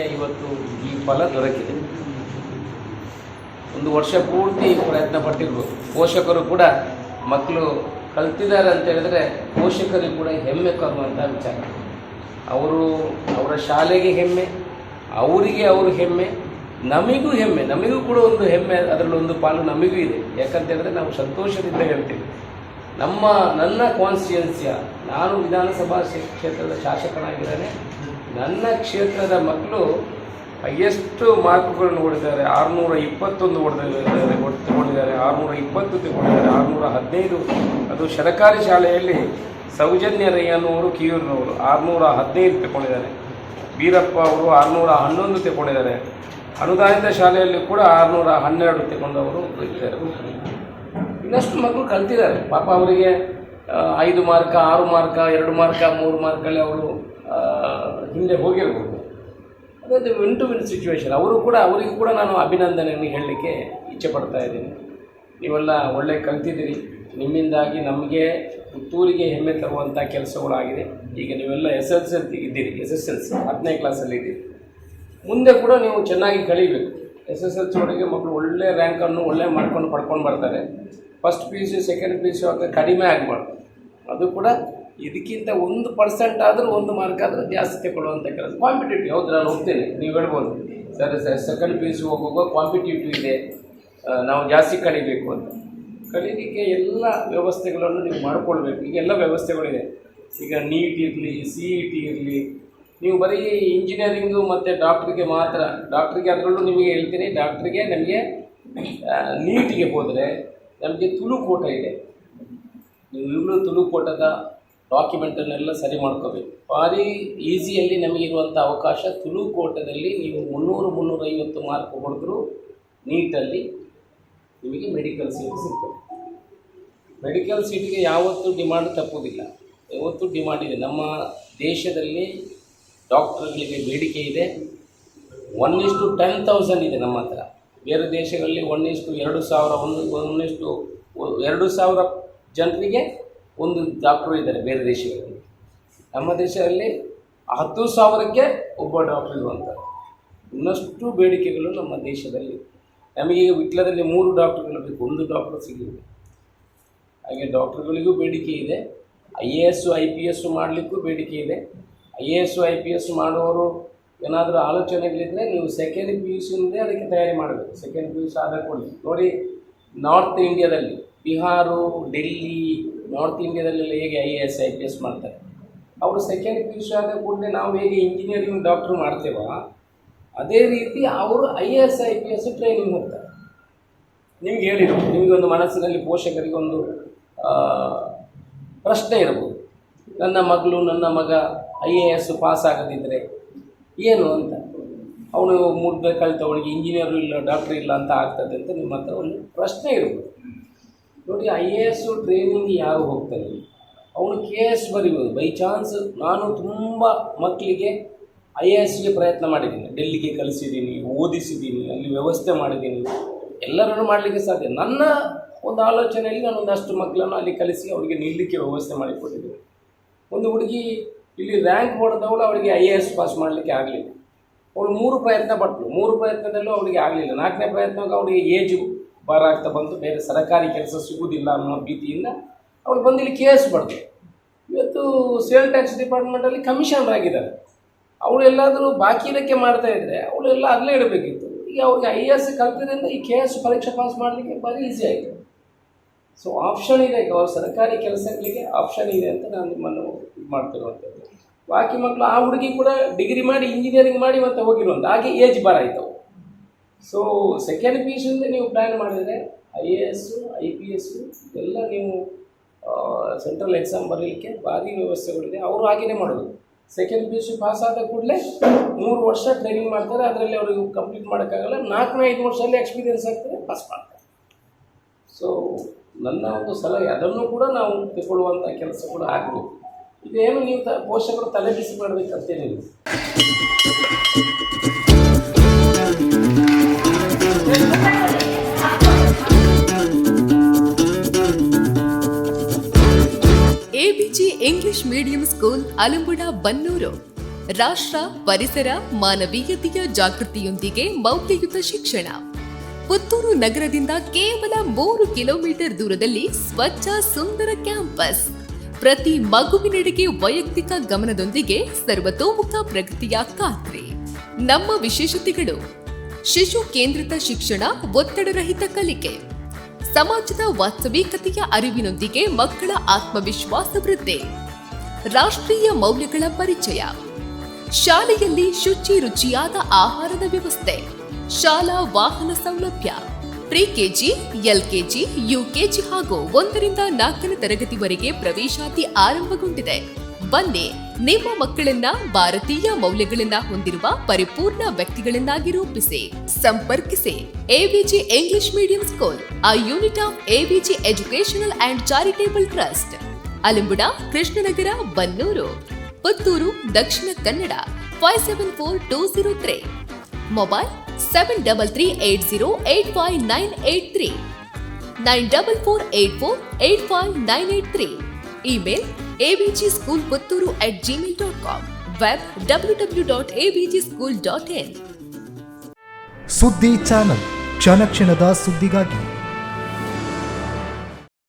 ಗೆ ಇವತ್ತು ಈ ಫಲ ದೊರಕಿದೆ. ಒಂದು ವರ್ಷ ಪೂರ್ತಿ ಪ್ರಯತ್ನ ಪಟ್ಟಿದ್ರು ಪೋಷಕರು ಕೂಡ ಮಕ್ಕಳು ಕಲ್ತಿದ್ದಾರೆ ಅಂತ ಹೇಳಿದ್ರೆ ಪೋಷಕರಿಗೆ ಕೂಡ ಹೆಮ್ಮೆ ಕರುವಂಥ ವಿಚಾರ. ಅವರು ಅವರ ಶಾಲೆಗೆ ಹೆಮ್ಮೆ, ಅವರಿಗೆ ಅವರು ಹೆಮ್ಮೆ, ನಮಗೂ ಹೆಮ್ಮೆ, ನಮಗೂ ಕೂಡ ಒಂದು ಹೆಮ್ಮೆ, ಅದರಲ್ಲಿ ಒಂದು ಪಾಲು ನಮಗೂ ಇದೆ. ಯಾಕಂತ ಹೇಳಿದ್ರೆ ನಾವು ಸಂತೋಷದಿಂದ ಹೇಳ್ತೀವಿ. ನಮ್ಮ, ನನ್ನ ಕಾನ್ಸ್ಟಿಟ್ಯೂನ್ಸಿಯ ನಾನು ವಿಧಾನಸಭಾ ಕ್ಷೇ- ಕ್ಷೇತ್ರದ ಶಾಸಕನಾಗಿದ್ದೇನೆ. ನನ್ನ ಕ್ಷೇತ್ರದ ಮಕ್ಕಳು ಎಷ್ಟು ಮಾರ್ಕ್ಗಳನ್ನು ಹೊಡೆದಿದ್ದಾರೆ? ಆರುನೂರ ಇಪ್ಪತ್ತೊಂದು ಹೊಡೆದಿದ್ದಾರೆ ತಗೊಂಡಿದ್ದಾರೆ ಆರುನೂರ ಇಪ್ಪತ್ತು ತಗೊಂಡಿದ್ದಾರೆ ಆರುನೂರ ಹದಿನೈದು ಅದು ಸರಕಾರಿ ಶಾಲೆಯಲ್ಲಿ ಸೌಜನ್ಯ ರಯ್ಯನವರು ಕಿಯೂರಿನವರು ಆರುನೂರ ಹದಿನೈದು ತಗೊಂಡಿದ್ದಾರೆ ವೀರಪ್ಪ ಅವರು ಆರುನೂರ ಹನ್ನೊಂದು ತಗೊಂಡಿದ್ದಾರೆ ಅನುದಾನಿತ ಶಾಲೆಯಲ್ಲಿ ಕೂಡ ಆರುನೂರ ಹನ್ನೆರಡು ತಗೊಂಡವರು ಇದ್ದಾರೆ. ಇನ್ನಷ್ಟು ಮಕ್ಕಳು ಕಲ್ತಿದ್ದಾರೆ. ಪಾಪ ಅವರಿಗೆ ಐದು ಮಾರ್ಕ, ಆರು ಮಾರ್ಕ, ಎರಡು ಮಾರ್ಕ, ಮೂರು ಮಾರ್ಕಲ್ಲಿ ಅವರು ಹಿಂದೆ ಹೋಗಿರ್ಬೋದು. ಅದೇ ವಿನ್ ಟು ವಿನ್ ಸಿಚುವೇಶನ್ ಅವರು ಕೂಡ, ಅವರಿಗೂ ಕೂಡ ನಾನು ಅಭಿನಂದನೆಯನ್ನು ಹೇಳಲಿಕ್ಕೆ ಇಚ್ಛೆ ಪಡ್ತಾ ಇದ್ದೀನಿ. ನೀವೆಲ್ಲ ಒಳ್ಳೆ ಕಲ್ತಿದ್ದೀರಿ. ನಿಮ್ಮಿಂದಾಗಿ ನಮಗೆ ಪುತ್ತೂರಿಗೆ ಹೆಮ್ಮೆ ತರುವಂಥ ಕೆಲಸಗಳಾಗಿದೆ. ಈಗ ನೀವೆಲ್ಲ ಎಸ್ ಎಲ್ ಸಿ ಇದ್ದೀರಿ ಎಸ್ ಎಸ್ ಎಲ್ ಸಿ ಹತ್ತನೇ ಕ್ಲಾಸಲ್ಲಿ ಇದ್ದೀರಿ. ಮುಂದೆ ಕೂಡ ನೀವು ಚೆನ್ನಾಗಿ ಕಲಿಬೇಕು. ಎಸ್ ಎಸ್ ಎಲ್ ಸಿ ಒಳಗೆ ಮಕ್ಕಳು ಒಳ್ಳೆ ರ್ಯಾಂಕನ್ನು ಒಳ್ಳೆ ಮಾಡ್ಕೊಂಡು ಪಡ್ಕೊಂಡು ಬರ್ತಾರೆ. First P U C second P U C ಆಗ ಕಡಿಮೆ ಆಗಬಾರ್ದು. ಅದು ಕೂಡ ಇದಕ್ಕಿಂತ ಒಂದು ಪರ್ಸೆಂಟ್ ಆದರೂ ಒಂದು ಮಾರ್ಕ್ ಆದರೂ ಜಾಸ್ತಿ ತಗೊಳ್ಳುವಂಥ ಕೆಲಸ. ಕಾಂಪಿಟೇಟಿವ್ ಹೌದು ನಾನು ಹೋಗ್ತೇನೆ. ನೀವು ಹೇಳ್ಬೋದು. Sir sir second P U C ಹೋಗುವಾಗ ಕಾಂಪಿಟೇಟಿವ್ ಇದೆ. ನಾವು ಜಾಸ್ತಿ ಕಲಿಬೇಕು ಅಂತ. ಕಲೀಲಿಕ್ಕೆ ಎಲ್ಲ ವ್ಯವಸ್ಥೆಗಳನ್ನು ನೀವು ಮಾಡಿಕೊಳ್ಬೇಕು. ಈಗ ಎಲ್ಲ ವ್ಯವಸ್ಥೆಗಳಿದೆ. ಈಗ ನೀಟ್ ಇರಲಿ ಸಿ ಇ ಟಿ ಇರಲಿ. ನೀವು ಬರೀ ಇಂಜಿನಿಯರಿಂಗು ಮತ್ತು ಡಾಕ್ಟ್ರಿಗೆ ಮಾತ್ರ ಡಾಕ್ಟ್ರಿಗೆ ಅದರಲ್ಲೂ ನಿಮಗೆ ಹೇಳ್ತೀನಿ. ಡಾಕ್ಟ್ರಿಗೆ ನಮಗೆ ನೀಟಿಗೆ ಹೋದರೆ ನಮಗೆ ತುಳು ಕೋಟ ಇದೆ. ನೀವು ಈಗಲೂ ತುಳು ಕೋಟದ ಡಾಕ್ಯುಮೆಂಟನ್ನೆಲ್ಲ ಸರಿ ಮಾಡ್ಕೋಬೇಕು. ಭಾರಿ ಈಸಿಯಲ್ಲಿ ನಮಗಿರುವಂಥ ಅವಕಾಶ ತುಳು ಕೋಟದಲ್ಲಿ ನೀವು ಮುನ್ನೂರು ಮುನ್ನೂರೈವತ್ತು ಮಾರ್ಕ್ ಹೊಡೆದ್ರು ನೀಟಲ್ಲಿ ನಿಮಗೆ ಮೆಡಿಕಲ್ ಸೀಟ್ ಸಿಗ್ತದೆ. ಮೆಡಿಕಲ್ ಸೀಟ್ಗೆ ಯಾವತ್ತೂ ಡಿಮಾಂಡ್ ತಪ್ಪೋದಿಲ್ಲ. ಯಾವತ್ತೂ ಡಿಮಾಂಡ್ ಇದೆ. ನಮ್ಮ ದೇಶದಲ್ಲಿ ಡಾಕ್ಟರ್ಗಳಿಗೆ ಬೇಡಿಕೆ ಇದೆ. ಒನ್ ಇಷ್ಟು ಟೆನ್ ತೌಸಂಡ್ ಇದೆ ನಮ್ಮ ಹತ್ರ. ಬೇರೆ ದೇಶಗಳಲ್ಲಿ ಒನ್ ಇಷ್ಟು ಎರಡು ಸಾವಿರ, ಒಂದು, ಒಂದಿಷ್ಟು, ಎರಡು ಸಾವಿರ ಜನರಿಗೆ ಒಂದು ಡಾಕ್ಟ್ರು ಇದ್ದಾರೆ ಬೇರೆ ದೇಶಗಳಲ್ಲಿ. ನಮ್ಮ ದೇಶದಲ್ಲಿ ಹತ್ತು ಸಾವಿರಕ್ಕೆ ಒಬ್ಬ ಡಾಕ್ಟ್ರ್ ಇರುವಂಥದ್ದು ಇನ್ನಷ್ಟು ಬೇಡಿಕೆಗಳು ನಮ್ಮ ದೇಶದಲ್ಲಿ. ನಮಗೀಗ ವಿಟ್ಲದಲ್ಲಿ ಮೂರು ಡಾಕ್ಟ್ರುಗಳು ಬೇಕು, ಒಂದು ಡಾಕ್ಟ್ರು ಸಿಗಲಿಲ್ಲ. ಹಾಗೆ ಡಾಕ್ಟ್ರುಗಳಿಗೂ ಬೇಡಿಕೆ ಇದೆ. I A S I P S ಮಾಡಲಿಕ್ಕೂ ಬೇಡಿಕೆ ಇದೆ. I A S I P S ಮಾಡುವವರು ಏನಾದರೂ ಆಲೋಚನೆಗಳಿದ್ದರೆ ನೀವು ಸೆಕೆಂಡ್ ಪಿ ಯು ಸಿಯಿಂದಲೇ ಅದಕ್ಕೆ ತಯಾರಿ ಮಾಡಬೇಕು. ಸೆಕೆಂಡ್ ಪಿ ಯು ಸಿ ಆದ ಕೂಡಲೇ ನೋಡಿ ನಾರ್ತ್ ಇಂಡಿಯಾದಲ್ಲಿ ಬಿಹಾರು, ಡೆಲ್ಲಿ, ನಾರ್ತ್ ಇಂಡಿಯಾದಲ್ಲೆಲ್ಲ ಹೇಗೆ I A S, I P S ಮಾಡ್ತಾರೆ. ಅವರು ಸೆಕೆಂಡ್ ಪಿ ಯು ಸಿ ಆದ ಕೂಡಲೇ ನಾವು ಹೇಗೆ ಇಂಜಿನಿಯರಿಂಗ್ ಡಾಕ್ಟ್ರು ಮಾಡ್ತೇವೋ, ಅದೇ ರೀತಿ ಅವರು I A S, I P S training ಹೋಗ್ತಾರೆ. ನಿಮ್ಗೆ ಹೇಳಿರು ಒಂದು ಮನಸ್ಸಿನಲ್ಲಿ ಪೋಷಕರಿಗೆ ಒಂದು ಪ್ರಶ್ನೆ ಇರ್ಬೋದು. ನನ್ನ ಮಗಳು, ನನ್ನ ಮಗ ಐ ಎ ಎಸ್ ಪಾಸ್ ಆಗದಿದ್ದರೆ ಏನು ಅಂತ. ಅವನು ಮೂರು ಕಲಿತವಳಿಗೆ ಇಂಜಿನಿಯರು ಇಲ್ಲ ಡಾಕ್ಟ್ರ್ ಇಲ್ಲ ಅಂತ ಆಗ್ತದೆ ಅಂತ ನಿಮ್ಮ ಹತ್ರ ಒಂದು ಪ್ರಶ್ನೆ ಇರ್ಬೋದು. ನೋಡಿ ಐ ಎ ಎಸ್ ಟ್ರೈನಿಂಗ್ ಯಾರು ಹೋಗ್ತಾರೆ ಅವನು ಕೆ ಎಸ್ ಬರಿಬೋದು. ಬೈ ಚಾನ್ಸ್ ನಾನು ತುಂಬ ಮಕ್ಕಳಿಗೆ ಐ ಎ ಎಸ್ಗೆ ಪ್ರಯತ್ನ ಮಾಡಿದ್ದೀನಿ. ಡೆಲ್ಲಿಗೆ ಕಲಿಸಿದ್ದೀನಿ ಓದಿಸಿದ್ದೀನಿ, ಅಲ್ಲಿ ವ್ಯವಸ್ಥೆ ಮಾಡಿದ್ದೀನಿ. ಎಲ್ಲರನ್ನು ಮಾಡಲಿಕ್ಕೆ ಸಾಧ್ಯ. ನನ್ನ ಒಂದು ಆಲೋಚನೆಯಲ್ಲಿ ನಾನು ಒಂದಷ್ಟು ಮಕ್ಕಳನ್ನು ಅಲ್ಲಿ ಕಲಿಸಿ ಅವರಿಗೆ ನಿಲ್ಲಲಿಕ್ಕೆ ವ್ಯವಸ್ಥೆ ಮಾಡಿಕೊಟ್ಟಿದ್ದೀನಿ. ಒಂದು ಹುಡುಗಿ ಇಲ್ಲಿ ರ್ಯಾಂಕ್ ಹೊಡೆದವಳು ಅವಳಿಗೆ ಐ ಎ ಎಸ್ ಪಾಸ್ ಮಾಡಲಿಕ್ಕೆ ಆಗಲಿಲ್ಲ. ಅವಳು ಮೂರು ಪ್ರಯತ್ನ ಪಟ್ಟಳು ಮೂರು ಪ್ರಯತ್ನದಲ್ಲೂ ಅವಳಿಗೆ ಆಗಲಿಲ್ಲ. ನಾಲ್ಕನೇ ಪ್ರಯತ್ನಕ್ಕೆ ಅವಳಿಗೆ ಏಜು ಭಾರ ಆಗ್ತಾ ಬಂತು, ಬೇರೆ ಸರ್ಕಾರಿ ಕೆಲಸ ಸಿಗುವುದಿಲ್ಲ ಅನ್ನೋ ಭೀತಿಯಿಂದ ಅವ್ರು ಬಂದು ಇಲ್ಲಿ ಕೆ ಎಸ್ ಇವತ್ತು ಸೇಲ್ ಟ್ಯಾಕ್ಸ್ ಡಿಪಾರ್ಟ್ಮೆಂಟಲ್ಲಿ ಕಮಿಷನರ್ ಆಗಿದ್ದಾರೆ. ಅವಳು ಎಲ್ಲಾದರೂ ಬಾಕಿ ಇರೋಕ್ಕೆ ಮಾಡ್ತಾ ಇದ್ದರೆ ಅವಳು ಎಲ್ಲ ಅಲ್ಲೇ ಇಡಬೇಕಿತ್ತು. ಈಗ ಅವ್ರಿಗೆ ಐ ಎಸ್ ಕಲ್ತಿದ್ರಿಂದ ಈ ಕೆ ಎಸ್ ಪರೀಕ್ಷೆ ಪಾಸ್ ಮಾಡಲಿಕ್ಕೆ ಭಾರಿ ಈಸಿ ಆಯಿತು. ಸೊ ಆಪ್ಷನ್ ಇದೆ, ಈಗ ಅವ್ರ ಸರ್ಕಾರಿ ಕೆಲಸಗಳಿಗೆ ಆಪ್ಷನ್ ಇದೆ ಅಂತ ನಾನು ನಿಮ್ಮನ್ನು ಇದು ಮಾಡ್ತಿರುವಂಥದ್ದು. ಬಾಕಿ ಮಕ್ಕಳು ಆ ಹುಡುಗಿ ಕೂಡ ಡಿಗ್ರಿ ಮಾಡಿ ಇಂಜಿನಿಯರಿಂಗ್ ಮಾಡಿ ಮತ್ತೆ ಹೋಗಿರುವಂಥ ಹಾಗೆ ಏಜ್ ಬಾರ ಆಯಿತು ಸೊ ಸೆಕೆಂಡ್ ಪಿ ಯು ನೀವು ಪ್ಲ್ಯಾನ್ ಮಾಡಿದರೆ I A S I P S ಎಲ್ಲ ನೀವು ಸೆಂಟ್ರಲ್ ಎಕ್ಸಾಮ್ ಬರೀಲಿಕ್ಕೆ ಭಾರಿ ವ್ಯವಸ್ಥೆಗಳಿದೆ. ಅವರು ಹಾಗೆಯೇ ಮಾಡೋದು. Second P U C pass ಆದ ಕೂಡಲೇ ಮೂರು ವರ್ಷ ಟ್ರೈನಿಂಗ್ ಮಾಡ್ತಾರೆ. ಅದರಲ್ಲಿ ಅವರು ಕಂಪ್ಲೀಟ್ ಮಾಡೋಕ್ಕಾಗಲ್ಲ. ನಾಲ್ಕನೇ ಐದು ವರ್ಷದಲ್ಲಿ ಎಕ್ಸ್ಪೀರಿಯನ್ಸ್ ಆಗ್ತದೆ ಪಾಸ್ ಮಾಡ್ತಾರೆ. ಸೊ ನನ್ನ ಒಂದು ಸಲಹೆ, ಅದನ್ನು ಕೂಡ ನಾವು ತಗೊಳ್ಳುವಂಥ ಕೆಲಸ ಕೂಡ ಆಗಬೇಕು ಇದೇನು ನೀವು ತ, ಪೋಷಕರು ತಲೆ ಬಿಸಿ ಮಾಡಬೇಕಂತೇನಿಲ್ಲ. English medium school Alambuda Bannur. ರಾಷ್ಟ್ರ, ಪರಿಸರ, ಮಾನವೀಯತೆಯ ಜಾಗೃತಿಯೊಂದಿಗೆ ಮೌಲ್ಯಯುತ ಶಿಕ್ಷಣ. ಪುತ್ತೂರು ನಗರದಿಂದ ಕೇವಲ ಮೂರು ಕಿಲೋಮೀಟರ್ ದೂರದಲ್ಲಿ ಸ್ವಚ್ಛ, ಸುಂದರ ಕ್ಯಾಂಪಸ್. ಪ್ರತಿ ಮಗುವಿನೆಡೆಗೆ ವೈಯಕ್ತಿಕ ಗಮನದೊಂದಿಗೆ ಸರ್ವತೋಮುಖ ಪ್ರಗತಿಯ ಖಾತ್ರಿ. ನಮ್ಮ ವಿಶೇಷತೆಗಳು. ಶಿಶು ಕೇಂದ್ರಿತ ಶಿಕ್ಷಣ ಒತ್ತಡರಹಿತ ಕಲಿಕೆ. ಸಮಾಜದ ವಾಸ್ತವಿಕತೆಯ ಅರಿವಿನೊಂದಿಗೆ ಮಕ್ಕಳ ಆತ್ಮವಿಶ್ವಾಸ ವೃದ್ಧಿ. ರಾಷ್ಟ್ರೀಯ ಮೌಲ್ಯಗಳ ಪರಿಚಯ. ಶಾಲೆಯಲ್ಲಿ ಶುಚಿ ರುಚಿಯಾದ ಆಹಾರದ ವ್ಯವಸ್ಥೆ. ಶಾಲಾ ವಾಹನ ಸೌಲಭ್ಯ. ಪ್ರಿ ಕೆಜಿ ಎಲ್ಕೆಜಿ, ಯುಕೆಜಿ ಹಾಗೂ ಒಂದರಿಂದ ನಾಲ್ಕನೇ ತರಗತಿವರೆಗೆ ಪ್ರವೇಶಾತಿ ಆರಂಭಗೊಂಡಿದೆ. ಬನ್ನಿ, ನಿಮ್ಮ ಮಕ್ಕಳನ್ನ ಭಾರತೀಯ ಮೌಲ್ಯಗಳನ್ನ ಹೊಂದಿರುವ ಪರಿಪೂರ್ಣ ವ್ಯಕ್ತಿಗಳನ್ನಾಗಿ ರೂಪಿಸಿ, ಸಂಪರ್ಕಿಸಿ. AVG English medium school, a unit of AVG educational and charitable trust. Alimbuda, Krishnanagar, Bannur. Puttur, Dakshina Kannada five seven four two zero three mobile seven double three eight zero eight five nine eight three nine double four eight four eight five nine eight three email ABG school Puttur at Gmail dot com web W W dot ABG school dot in ಸುದ್ದಿ channel ಕ್ಷಣ ಕ್ಷಣದ ಸುದ್ದಿಗಾಗಿ